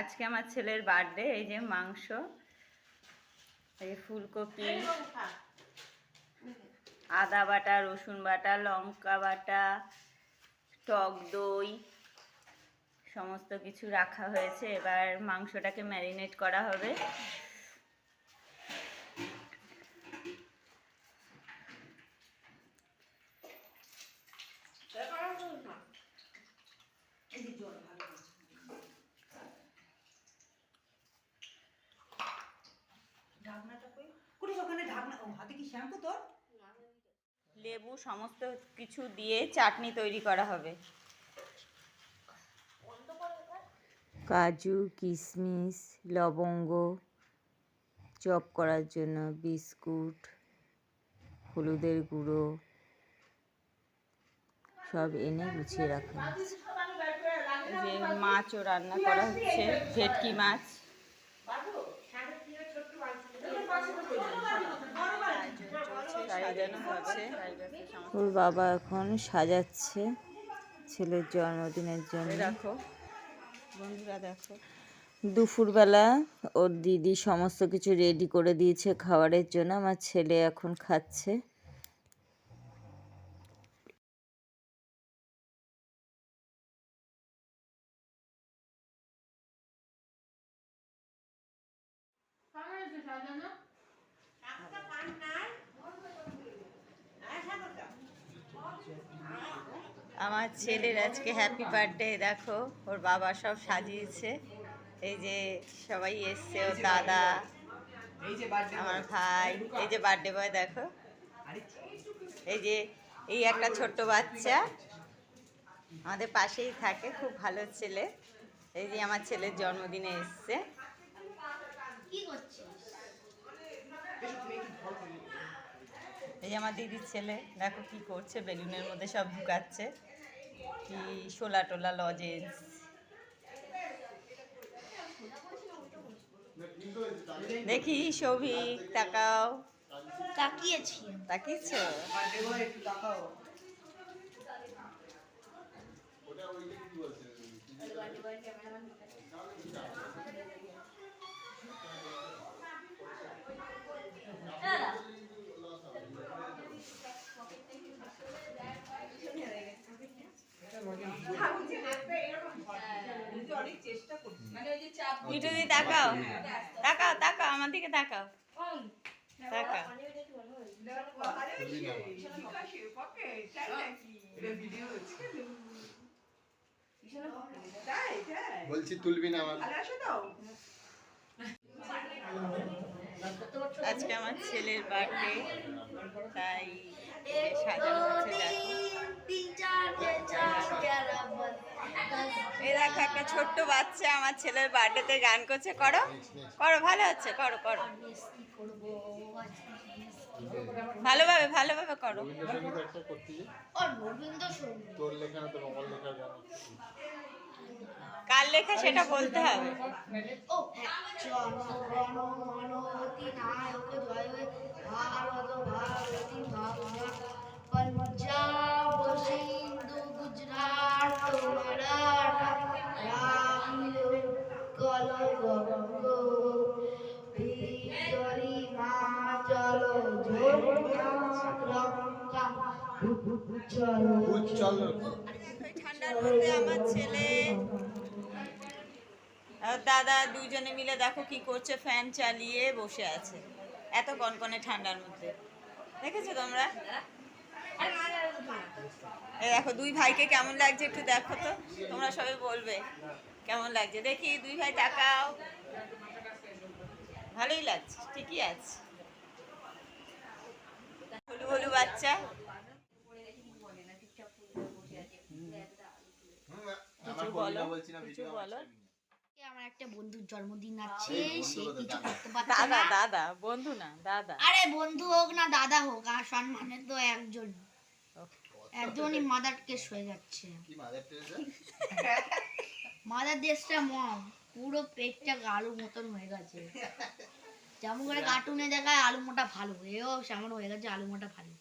আজকে আমার ছেলের বার্থডে এই যে মাংস এই ফুলকপি আদা বাটা রসুন বাটা লঙ্কা বাটা টক দই সমস্ত কিছু রাখা হয়েছে। এবার মাংসটাকে ম্যারিনেট করা হবে ঢাকনাটা কই কুড়ি ওখানে ঢাকনা ও হাতে কি শ্যাম্পু তোর লেবু সমস্ত কিছু দিয়ে চাটনি তৈরি করা হবে। কাজু কিশমিশ লবঙ্গ চপ করার জন্য বিস্কুট হলুদের গুঁড়ো সব এনে গুছিয়ে রাখা যে মাছও রান্না করা হচ্ছে ভেটকি মাছ। সাজানো হচ্ছে। ওর বাবা এখন সাজাচ্ছে ছেলের জন্মদিনের জন্য। দেখো বন্ধুরা দেখো। দুপুরবেলা ওর দিদি সমস্ত কিছু রেডি করে দিয়েছে খাবারের জন্য। আমার ছেলে এখন খাচ্ছে আমার ছেলের আজকে হ্যাপি বার্থডে দেখো, ওর বাবা সব সাজিয়েছে। এই যে সবাই এসছে, ওর দাদা, আমার ভাই, এই যে বার্থডে বয় দেখো। এই যে এই একটা ছোট্ট বাচ্চা, আমাদের পাশেই থাকে, খুব ভালো ছেলে। এই যে আমার ছেলের জন্মদিনে এসছে। এই আমার দিদির ছেলে, দেখো কি করছে, বেলুনের মধ্যে সব ঢুকাচ্ছে। কি শোলা টোলা লজেন্স। দেখি সৌভিক তাকাও। তাকিয়েছি। তাকিয়েছ? একটু তাকাও দিকে তাকাও বলছি তুলবি না আমার আজকে আমার ছেলের বার্থডে তাই সাজানো হচ্ছে একটা ছোট্ট বাচ্চা আমার ছেলের বার্থডেতে গান করছে। করো? করো, ভালো হচ্ছে। করো করো। ভালোভাবে ভালোভাবে করো। কার লেখা সেটা বলতে হবে। ঠান্ডার মধ্যে আমার ছেলে দাদা দুজনে মিলে দেখো কি করছে ফ্যান চালিয়ে বসে আছে। এত কনকনে ঠান্ডার মধ্যে। দেখেছ তোমরা? দেখো দুই ভাইকে কেমন লাগছে একটু দেখো তো। তোমরা সবাই বলবে কেমন লাগছে। দেখি দুই ভাই তাকাও। ভালোই লাগছে ঠিকই আছে। হলু হলু বাচ্চা। কিছু বলো, কিছু বলো। আমার একটা বন্ধুর জন্মদিন আছে সে কিছু করতে পারছে দাদা না। দাদা বন্ধু না দাদা। আরে বন্ধু হোক না দাদা হোক আর সম্মানে তো একজন। একজনই মাদার কেস হয়ে যাচ্ছে। কি মাদার মাদার দেশটা মম পুরো পেটটা আলু মতন হয়ে গেছে। যেমন করে কার্টুনে দেখায় আলু মোটা ভালো। এও সেমন হয়ে গেছে আলু মোটা ভালো।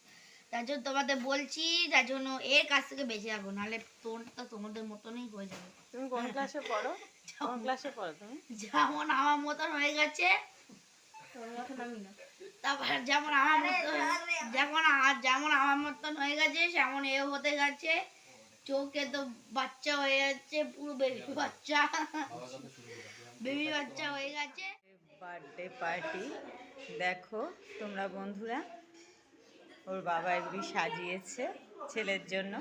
তার জন্য তোমাদের বলছি যার জন্য এর কাছ থেকে বেঁচে যাব নাহলে তোরটা তোমাদের মতনই হয়ে যাবে। তুমি কোন ক্লাসে পড়ো? কোন ক্লাসে পড়ো তুমি? যেমন আমার মতন হয়ে গেছে তারপর যেমন আমার মতন যেমন যেমন আমার মতন হয়ে গেছে সেমন এও হতে গেছে। চোখে তো বাচ্চা হয়ে যাচ্ছে পুরো বেবি বাচ্চা। বেবি বাচ্চা হয়ে গেছে। বার্থডে পার্টি দেখো তোমরা বন্ধুরা ওর বাবা এগুলি সাজিয়েছে ছেলের জন্য।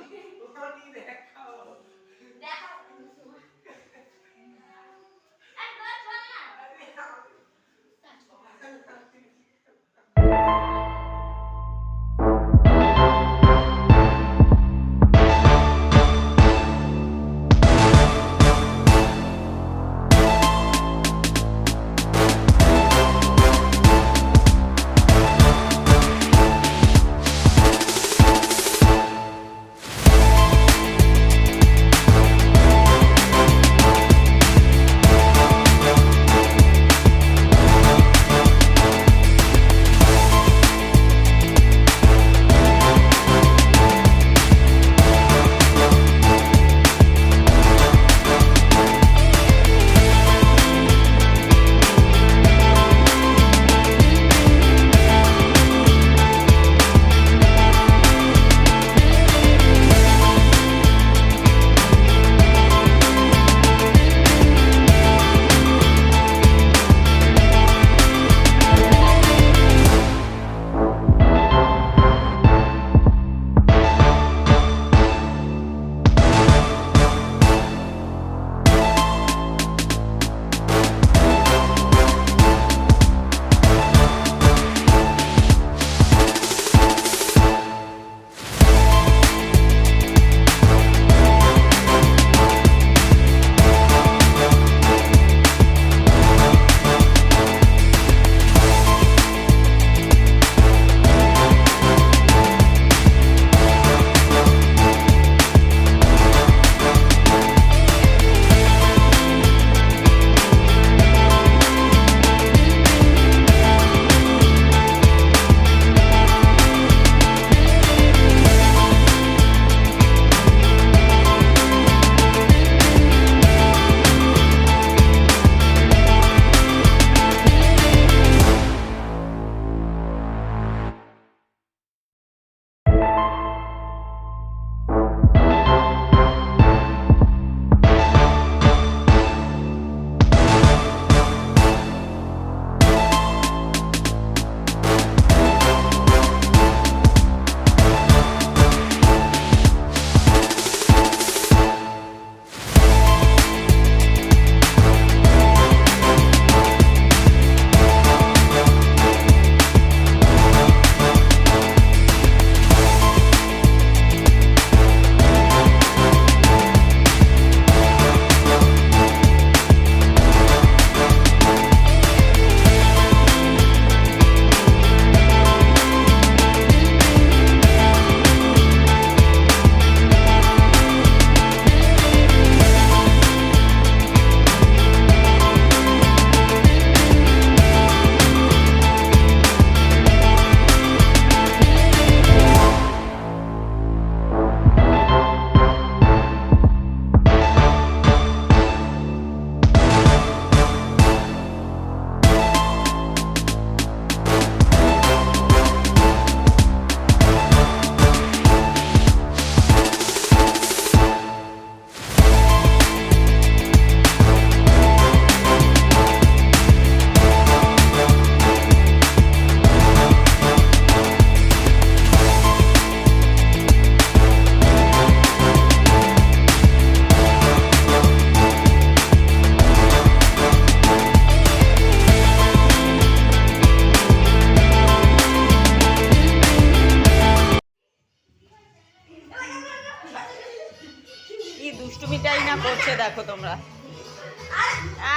কি দুষ্টুমিটাই না করছে দেখো তোমরা।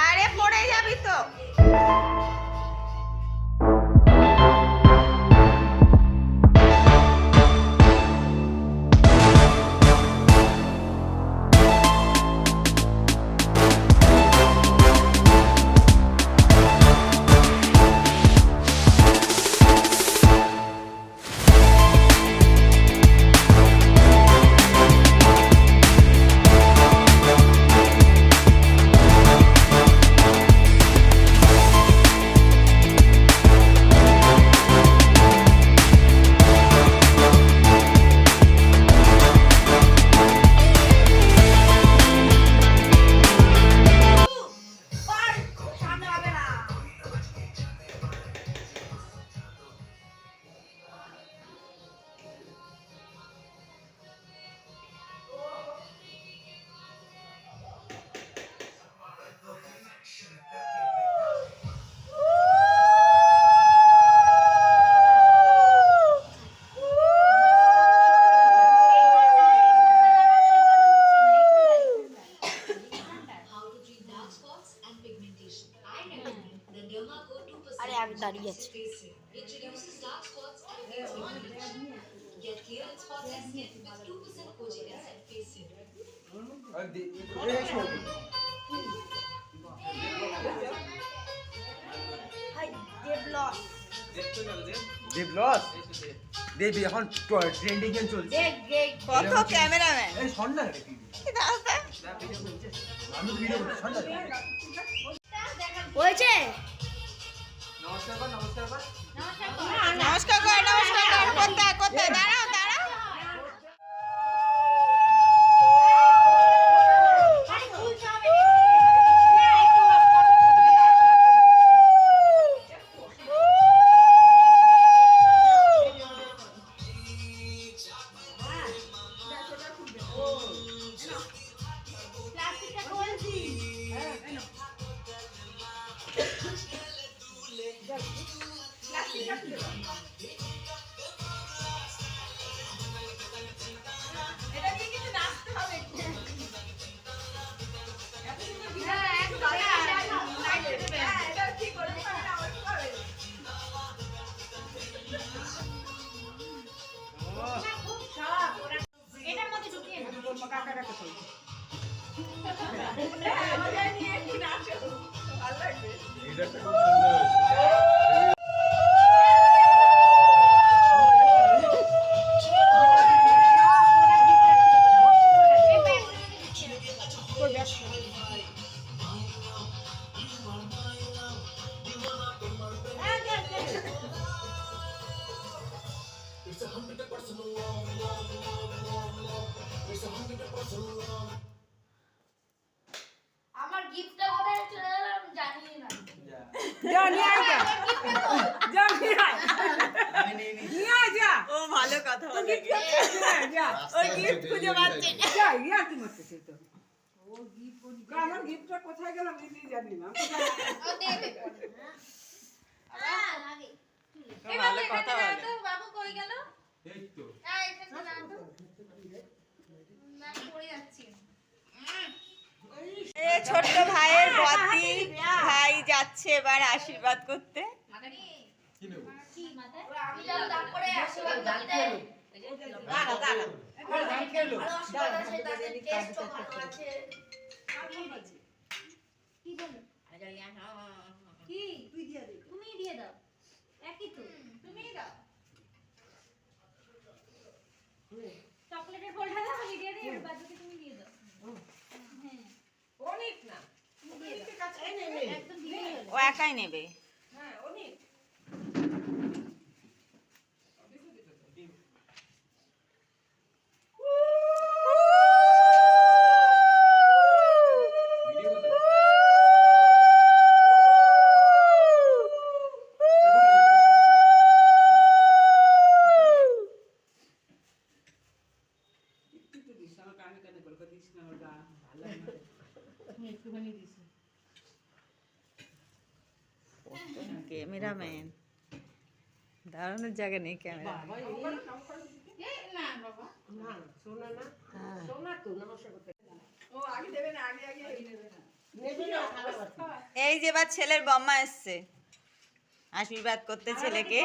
আরে পড়ে যাবি তো। Serum. Introduces dark spots and fades on bleach. Get clear and spotless skin with 2% Kojigas and. Hi Dev এখন ট্রেন্ডিং এ চলছে কত ক্যামেরাম্যান এই শোন না রে আমি ভিডিও শোন না হয়েছে নমস্কার কর নমস্কার কর নমস্কার কর নমস্কার কর কোথায় কোথায় দাঁড়াও কথা বলে। ওই গিফট খুঁজে পাচ্ছে। না। আমার গিফটটা কোথায় গেল আমি নিজেই জানি না। লাগে ও ভালো কথা বলে। বাবু কই গেল? এই তো। এখানে না তো না পড়ে যাচ্ছি। ছোট্ট ভাইয়ের বদি। ভাই যাচ্ছে এবার আশীর্বাদ করতে। কি নেব? ও একাই নেবে হ্যাঁ অনেক ভিডিও করতে একটু তো দিস আমার কানে কানে বলব দিস না ওটা ভালো লাগে না তুমি একটুখানি দিস ক্যামেরাম্যান দাঁড়ানোর জায়গা নেই ক্যামেরা বাবা এই না বাবা না শোনা না শোনা তো নমস্কার করতে ও আগে দেবে না আগে আগে নেবে না নেবে না এই যে এবার ছেলের বম্মা এসছে আশীর্বাদ করতে ছেলেকে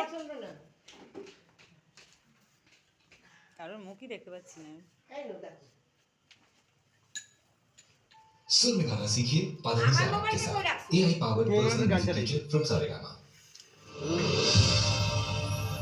কারোর মুখই দেখতে পাচ্ছি না सुर में गाना सीखिए पाधनी से के साथ A I powered personal music teacher from Saregama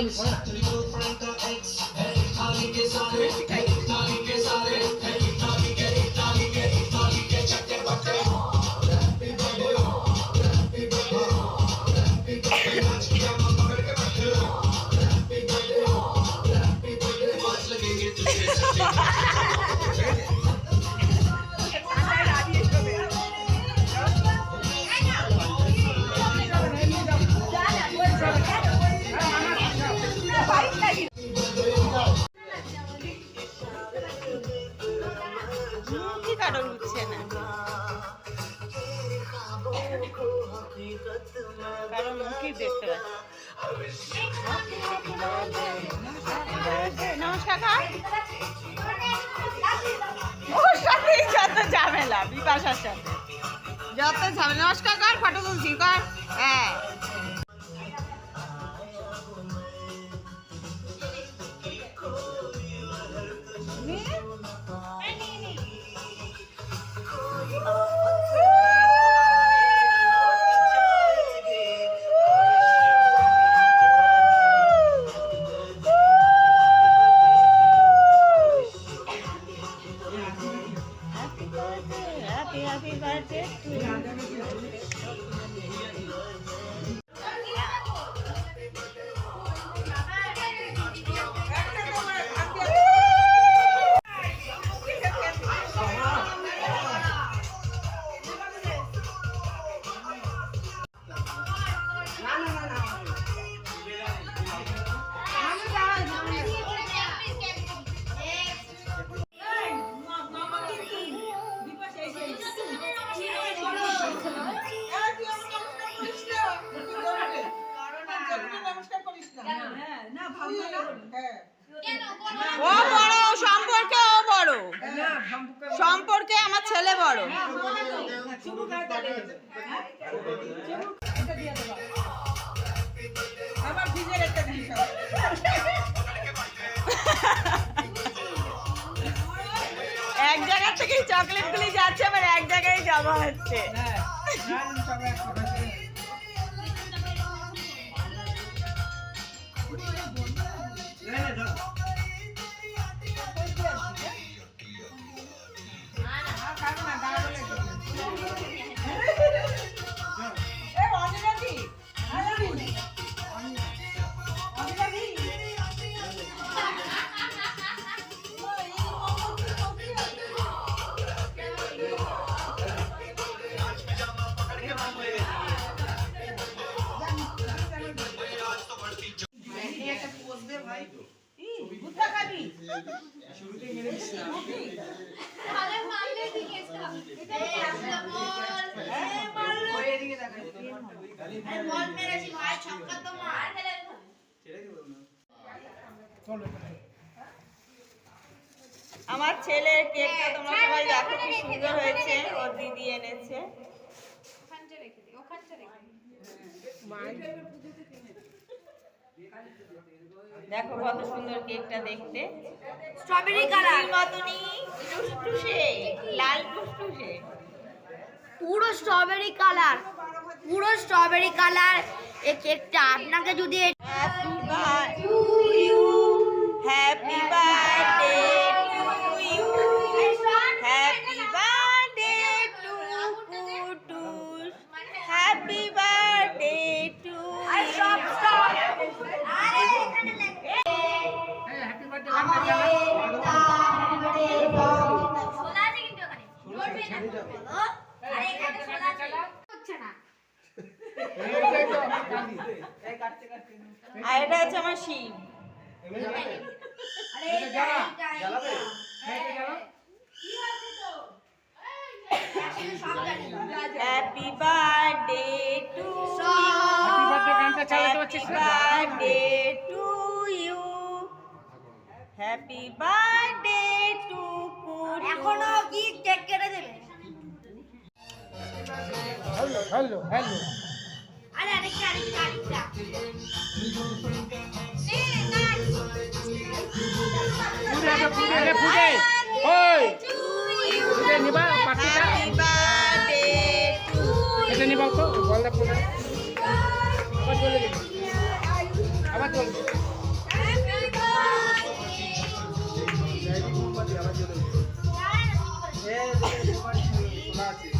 কি নমস্কার সাথেই যত ঝামেলা বিপাশার সাথে। যত ঝামেলা নমস্কার কর ফটো তুলছি কর। হ্যাঁ। রেখে দিই। ওখানটা রেখে দেখো কত সুন্দর কেকটা দেখতে। স্ট্রবেরি কালার মতনই টুসটুসে লাল টুসটুসে পুরো স্ট্রবেরি কালার পুরো স্ট্রবেরি কালার এই কেকটা আপনাকে যদি happy birthday to you happy birthday আর এটা হচ্ছে আমার Shiv. Happy birthday to happy birthday to you happy birthday to এখনও কি কেক কেটে দেবে আরে আরেকটা আরেকটা আরেকটা এটা নিবা তো বলদা ফুলে আবার চলে যাবে আবার চলে যাবে না ওটা কাকা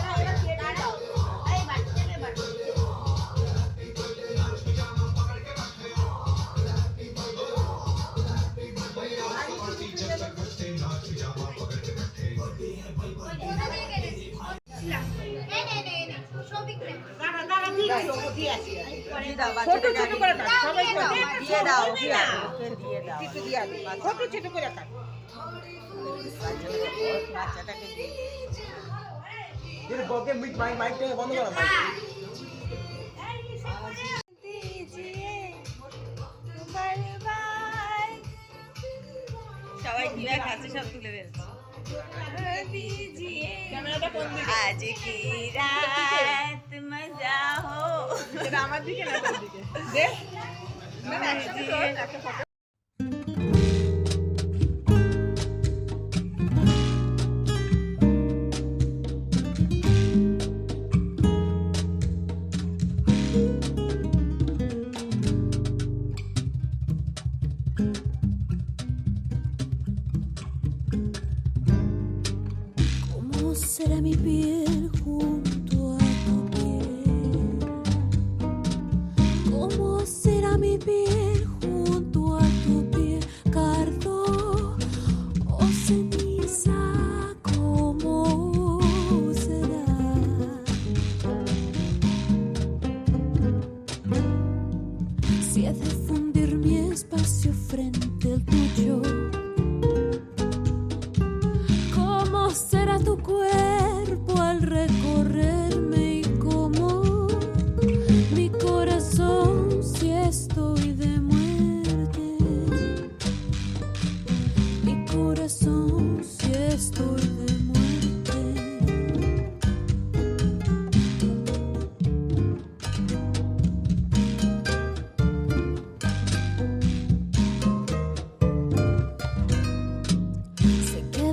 ছোট ছোট করে কাট। সবাই দিয়ে দাও দিয়ে দাও। একটু দিয়া দে ছোট ছোট করে কাট। বাচ্চাটাকে দিয়ে। বকে মিট মাইক মাইকটা বন্ধ করো সবাই দিবা খাচ্ছে সব তুলে ফেলছে। আজ কি রাত? মজা হো আমার দিকে না তোর দিকে দে না না একসাথে তোর একটা photo।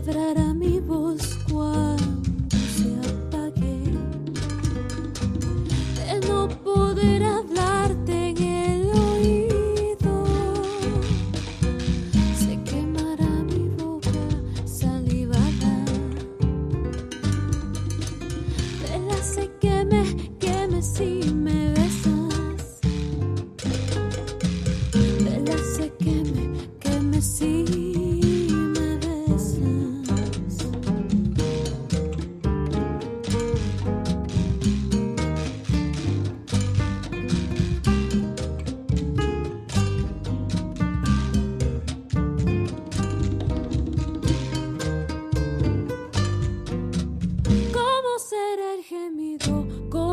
But I don't.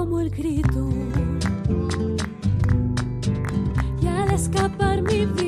Como el grito. Y al escapar mi vida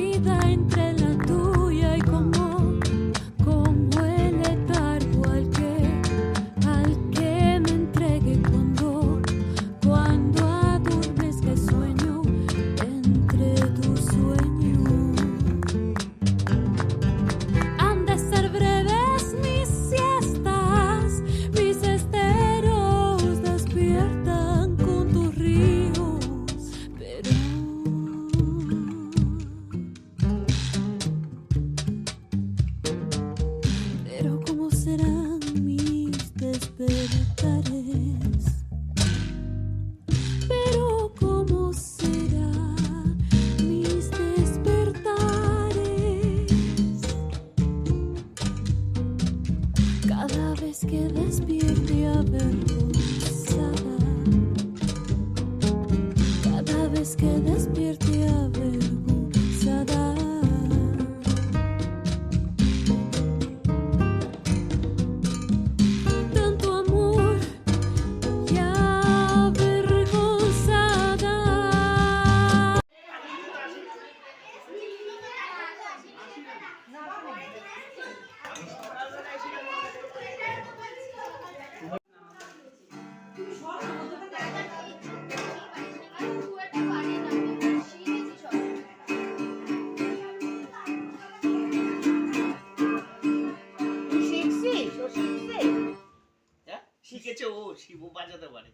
শিখেছে ও শিবু বাজাতে পারে।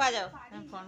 বাজাও ফোন